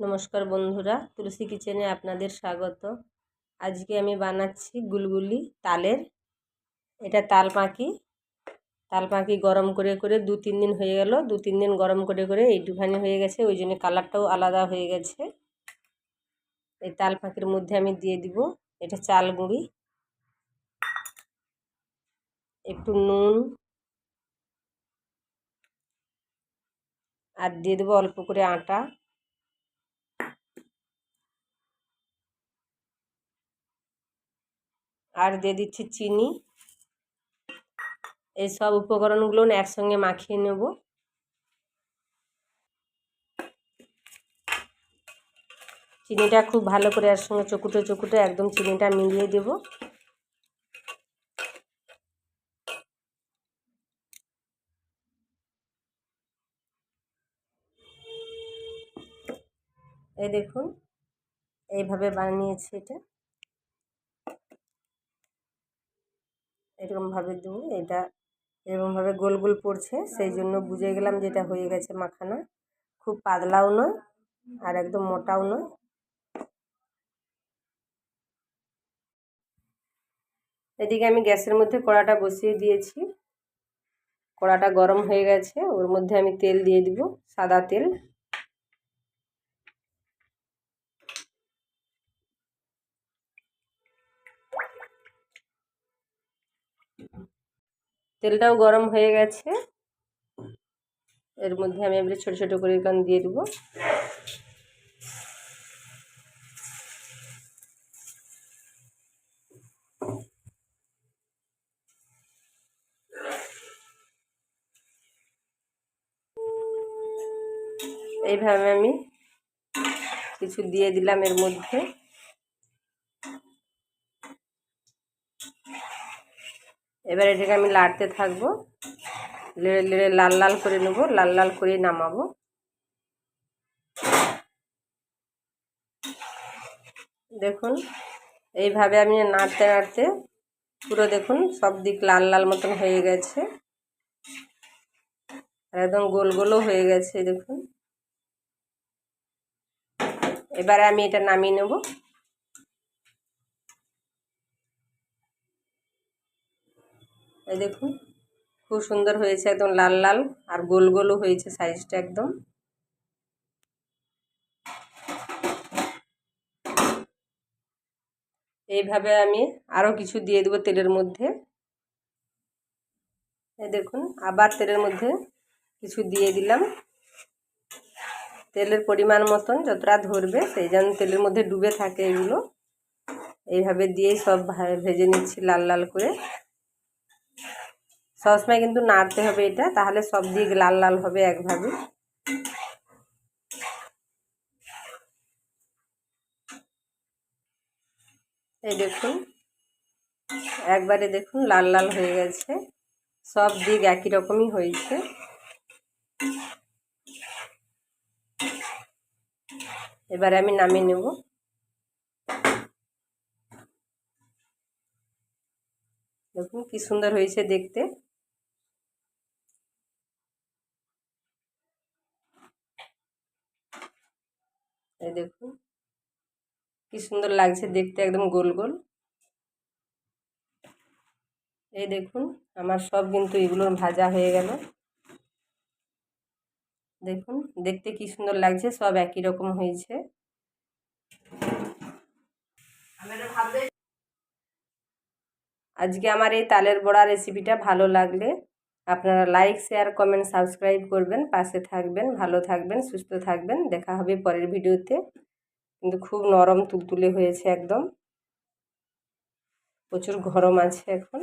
নমস্কার বন্ধুরা, তুলসী কিচেনে আপনাদের স্বাগত। আজকে আমি বানাচ্ছি গুলগুলি তালের। এটা তাল পাখি তাল পাখি গরম করে করে দু তিন দিন হয়ে গেল। দু তিন দিন গরম করে করে এইটুখানি হয়ে গেছে। ওই জন্য কালারটাও আলাদা হয়ে গেছে। এই তাল পাখির মধ্যে আমি দিয়ে দিব। এটা চাল গুঁড়ি। একটু নুন। আর দিয়ে দেবো অল্প করে আটা। আর দিয়ে দিচ্ছি চিনি। এই সব উপকরণগুলো একসঙ্গে মাখিয়ে নেব। চিনিটা খুব ভালো করে এর সঙ্গে চকুটে চকুটে একদম চিনিটা মিলিয়ে দেব। এই দেখুন, এইভাবে বানিয়েছি এটা। এরকমভাবে দেবো এটা এরকমভাবে গোল গোল পড়ছে। সেই জন্য বুঝে গেলাম যেটা হয়ে গেছে মাখানা। খুব পাতলাও নয় আর একদম মোটাও নয়। এদিকে আমি গ্যাসের মধ্যে কড়াটা বসিয়ে দিয়েছি। কড়াটা গরম হয়ে গেছে। ওর মধ্যে আমি তেল দিয়ে দিব, সাদা তেল। তেলটাও গরম হয়ে গেছে। এর মধ্যে আমি এবারে ছোটো ছোটো করে কান দিয়ে দেবো। এইভাবে আমি কিছু দিয়ে দিলাম এর মধ্যে। এবার এটাকে আমি লাড়তে থাকব। লেড়ে লেড়ে লাল লাল করে নেব। লাল লাল করে নামাবো। দেখুন, এইভাবে আমি নাড়তে নাড়তে পুরো দেখুন সব দিক লাল লাল মতন হয়ে গেছে। একদম গোল, গোলও হয়ে গেছে, দেখুন। এবারে আমি এটা নামিয়ে নেব। এই দেখুন, খুব সুন্দর হয়েছে একদম লাল লাল আর গোল গোলও হয়েছে সাইজটা একদম। এইভাবে আমি আরও কিছু দিয়ে দেবো তেলের মধ্যে। এই দেখুন, আবার তেলের মধ্যে কিছু দিয়ে দিলাম। তেলের পরিমাণ মতন যতটা ধরবে সেই যেন তেলের মধ্যে ডুবে থাকে এগুলো। এইভাবে দিয়েই সব ভেজে নিচ্ছি লাল লাল করে। সবসময় কিন্তু নাড়তে হবে এটা, তাহলে সব দিক লাল লাল হবে একভাবে। এই দেখুন, একবারে দেখুন লাল লাল হয়ে গেছে। সব দিক একই রকমই হয়েছে। এবারে আমি নামিয়ে নেব। দেখুন কি সুন্দর হয়েছে দেখতে। এই দেখুন, কি সুন্দর লাগছে দেখতে একদম গোল গোল। এই দেখুন, আমার সব কিন্তু এগুলো ভাজা হয়ে গেল। দেখুন, দেখতে কি সুন্দর লাগছে, সব একই রকম হয়েছে। আজকে আমার এই তালের বড়া রেসিপিটা ভালো লাগলে আপনারা লাইক শেয়ার কমেন্ট সাবস্ক্রাইব করবেন, পাশে থাকবেন, ভালো থাকবেন, সুস্থ থাকবেন। দেখা হবে পরের ভিডিওতে। কিন্তু খুব নরম তুলতুলে হয়েছে একদম। প্রচুর গরম আছে এখন।